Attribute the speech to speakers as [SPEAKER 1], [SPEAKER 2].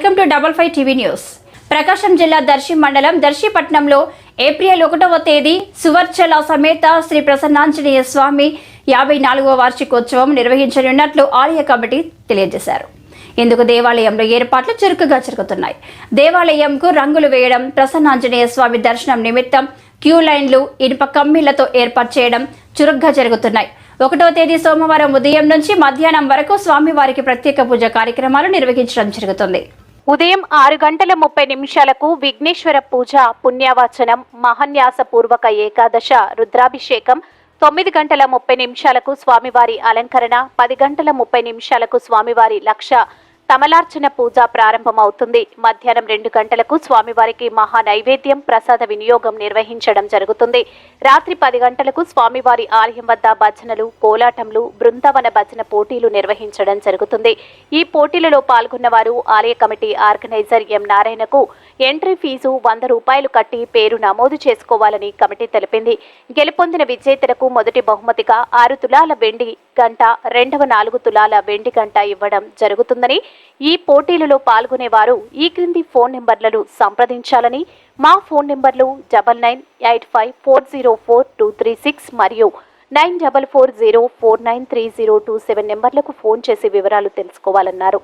[SPEAKER 1] Welcome to double five TV news. Prakasam జిల్లా దర్శి మండలం దర్శిపట్నంలో April ఒకటవ తేదీ సువర్చల సమేత శ్రీ ప్రసన్నాంజనేయ స్వామి యాభై నాలుగవ వార్షికోత్సవం నిర్వహించనున్నట్లు ఆలయ కమిటీ తెలియజేశారు. ఇందుకు దేవాలయంలో ఏర్పాట్లు చురుకుగా జరుగుతున్నాయి. దేవాలయంకు రంగులు వేయడం ప్రసన్నాంజనేయ స్వామి దర్శనం నిమిత్తం క్యూ లైన్లు ఇనుప కమ్మీలతో ఏర్పాటు చేయడం చురుగ్గా జరుగుతున్నాయి. ఒకటో తేదీ సోమవారం ఉదయం నుంచి మధ్యాహ్నం వరకు స్వామివారికి ప్రత్యేక పూజ కార్యక్రమాలు నిర్వహించడం జరుగుతుంది.
[SPEAKER 2] ఉదయం ఆరు గంటల ముప్పై నిమిషాలకు విఘ్నేశ్వర పూజ పుణ్యావాచనం మహన్యాస పూర్వక ఏకాదశ రుద్రాభిషేకం తొమ్మిది గంటల ముప్పై నిమిషాలకు స్వామివారి అలంకరణ పది గంటల ముప్పై నిమిషాలకు స్వామివారి లక్ష తమలార్చన పూజ ప్రారంభమవుతుంది. మధ్యాహ్నం రెండు గంటలకు స్వామివారికి మహా నైవేద్యం ప్రసాద వినియోగం నిర్వహించడం జరుగుతుంది. రాత్రి పది గంటలకు స్వామివారి ఆలయం వద్ద భజనలు కోలాటంలు బృందావన భజన పోటీలు నిర్వహించడం జరుగుతుంది. ఈ పోటీలలో పాల్గొన్న వారు ఆలయ కమిటీ ఆర్గనైజర్ ఎం నారాయణకు ఎంట్రీ ఫీజు వంద రూపాయలు కట్టి పేరు నమోదు చేసుకోవాలని కమిటీ తెలిపింది. గెలుపొందిన విజేతలకు మొదటి బహుమతిగా ఆరు తులాల వెండి గంట రెండవ నాలుగు తులాల వెండి గంట ఇవ్వడం జరుగుతుందని ఈ పోటీలలో పాల్గొనేవారు ఈ క్రింది ఫోన్ నెంబర్లను సంప్రదించాలని మా ఫోన్ నెంబర్లు double nine eight five four zero four two three six మరియు nine double four zero four nine three zero two seven నెంబర్లకు ఫోన్ చేసి వివరాలు తెలుసుకోవాలన్నారు.